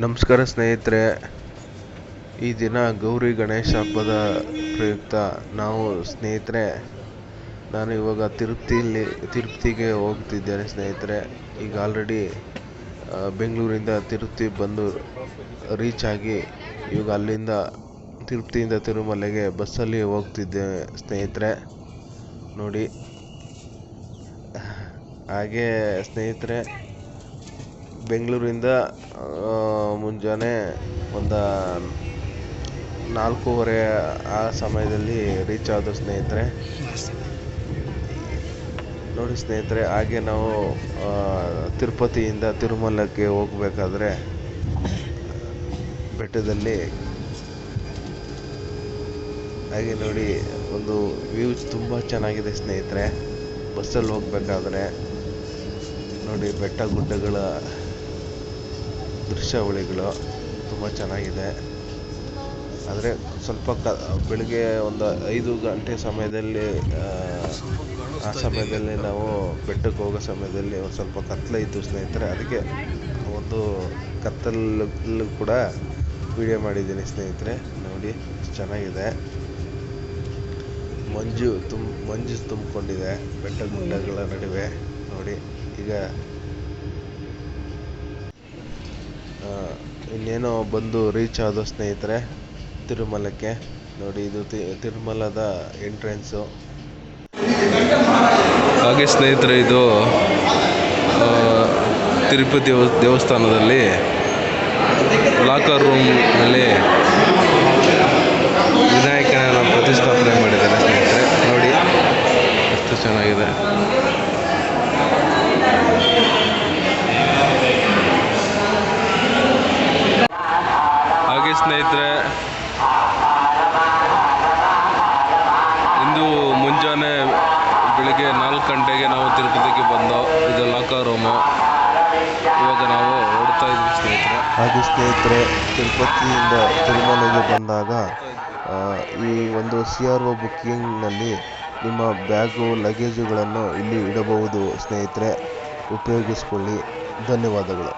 ನಮಸ್ಕಾರ ಸ್ನೇಹಿತರೆ. ಈ ದಿನ ಗೌರಿ ಗಣೇಶ ಹಬ್ಬದ ಪ್ರಯುಕ್ತ ನಾವು ಸ್ನೇಹಿತರೆ, ನಾನು ಇವಾಗ ತಿರುಪ್ತಿಯಲ್ಲಿ, ತಿರುಪತಿಗೆ ಹೋಗ್ತಿದ್ದೇನೆ ಸ್ನೇಹಿತರೆ. ಈಗ ಆಲ್ರೆಡಿ ಬೆಂಗಳೂರಿಂದ ತಿರುಪತಿ ಬಂದು ರೀಚ್ ಆಗಿ ಇವಾಗ ಅಲ್ಲಿಂದ ತಿರುಪತಿಯಿಂದ ತಿರುಮಲೆಗೆ ಬಸ್ಸಲ್ಲಿ ಹೋಗ್ತಿದ್ದೇನೆ ಸ್ನೇಹಿತರೆ. ನೋಡಿ. ಹಾಗೆ ಸ್ನೇಹಿತರೆ ಬೆಂಗಳೂರಿಂದ ಮುಂಜಾನೆ ಒಂದು ನಾಲ್ಕೂವರೆ ಆ ಸಮಯದಲ್ಲಿ ರೀಚ್ ಆದವು ಸ್ನೇಹಿತರೆ. ನೋಡಿ ಸ್ನೇಹಿತರೆ, ಹಾಗೆ ನಾವು ತಿರುಪತಿಯಿಂದ ತಿರುಮಲಕ್ಕೆ ಹೋಗಬೇಕಾದ್ರೆ ಬೆಟ್ಟದಲ್ಲಿ ಹಾಗೆ ನೋಡಿ ಒಂದು ವ್ಯೂಸ್ ತುಂಬ ಚೆನ್ನಾಗಿದೆ ಸ್ನೇಹಿತರೆ. ಬಸ್ಸಲ್ಲಿ ಹೋಗ್ಬೇಕಾದ್ರೆ ನೋಡಿ ಬೆಟ್ಟ ಗುಡ್ಡಗಳ ದೃಶ್ಯಾವಳಿಗಳು ತುಂಬ ಚೆನ್ನಾಗಿದೆ. ಆದರೆ ಸ್ವಲ್ಪ ಕ, ಬೆಳಗ್ಗೆ ಒಂದು ಐದು ಗಂಟೆ ಸಮಯದಲ್ಲಿ, ಆ ಸಮಯದಲ್ಲಿ ನಾವು ಬೆಟ್ಟಕ್ಕೆ ಹೋಗೋ ಸಮಯದಲ್ಲಿ ಒಂದು ಸ್ವಲ್ಪ ಕತ್ತಲಿತ್ತು ಸ್ನೇಹಿತರೆ, ಅದಕ್ಕೆ ಒಂದು ಕತ್ತಲಲ್ಲೂ ಕೂಡ ವಿಡಿಯೋ ಮಾಡಿದ್ದೀನಿ ಸ್ನೇಹಿತರೆ, ನೋಡಿ ಚೆನ್ನಾಗಿದೆ. ಮಂಜು ತುಂಬ ಮಂಜು ತುಂಬಿಕೊಂಡಿದೆ ಬೆಟ್ಟ ಗುಡ್ಡಗಳ ನಡುವೆ, ನೋಡಿ ಈಗ ಇನ್ನೇನೋ ಬಂದು ರೀಚ್ ಆದ ಸ್ನೇಹಿತರೆ, ತಿರುಮಲಕ್ಕೆ ನೋಡಿ ಇದು ತಿರುಮಲದ ಎಂಟ್ರೆನ್ಸು ಹಾಗೆ ಸ್ನೇಹಿತರೆ, ಇದು ತಿರುಪತಿ ದೇವಸ್ಥಾನದಲ್ಲಿ ಲಾಕರ್ ರೂಮ್ನಲ್ಲಿ ವಿನಾಯಕನ ಪ್ರತಿಷ್ಠಾಪನೆ ಮಾಡಿದ್ದಾರೆ ಸ್ನೇಹಿತರೆ. ನೋಡಿ, ಎಷ್ಟು ಚೆನ್ನಾಗಿದೆ ಹಾಗೆ ಸ್ನೇಹಿತರೆ, ಇಂದು ಮುಂಜಾನೆ ಬೆಳಿಗ್ಗೆ ನಾಲ್ಕು ಗಂಟೆಗೆ ನಾವು ತಿರುಪತಿಗೆ ಬಂದೋ, ಇದು ಲಾಕರ್ ರೂಮು. ಇವಾಗ ನಾವು ಓಡ್ತಾ ಇದ್ವಿ ಸ್ನೇಹಿತರೆ. ಹಾಗೆ ಸ್ನೇಹಿತರೆ, ತಿರುಪತಿಯಿಂದ ತಿರುಮಲೆಗೆ ಬಂದಾಗ ಈ ಒಂದು ಸಿ ಆರ್ ಒ ಬುಕ್ಕಿಂಗ್ನಲ್ಲಿ ನಿಮ್ಮ ಬ್ಯಾಗು, ಲಗೇಜುಗಳನ್ನು ಇಲ್ಲಿ ಇಡಬಹುದು ಸ್ನೇಹಿತರೆ. ಉಪಯೋಗಿಸ್ಕೊಳ್ಳಿ. ಧನ್ಯವಾದಗಳು.